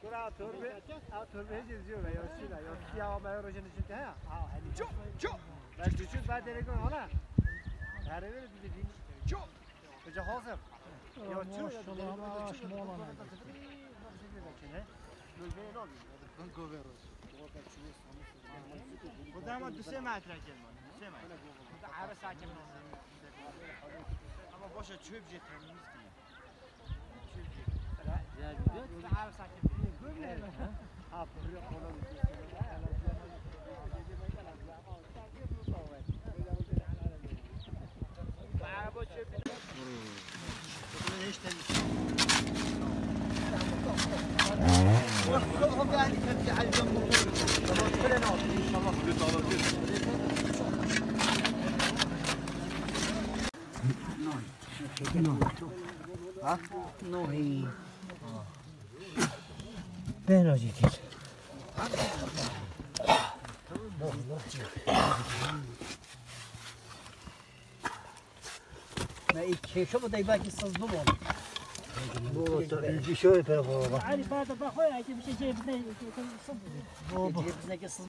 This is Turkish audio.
Kurá torby, a torby geziyor ve yaşıyla. Yok ya o ben rojen için ha. Aa hani. Çok çok. Ben küçük ben direkt ona. Her eve bir de din. Çok. Hoca hazır. Ya çok ya da ama şu mola ne? Ben kover. Bu da ama 2 metre gelmedi. 2 metre. Bu da ara sakin. عرب ساکن اما باشه چوب جه تمیز کنیم چوب جه خدا عرب ساکن Ha, buraya kola عربا چوب No. Hã? No rio. Bem longe disso. Ben ilk çeşe bu da belki sızlı mı olur? Bu tabii şöyle bir baba. Ali bana bak o ya ki bir şey cebine sızlı. Bu bu. Cebindeki sızlı.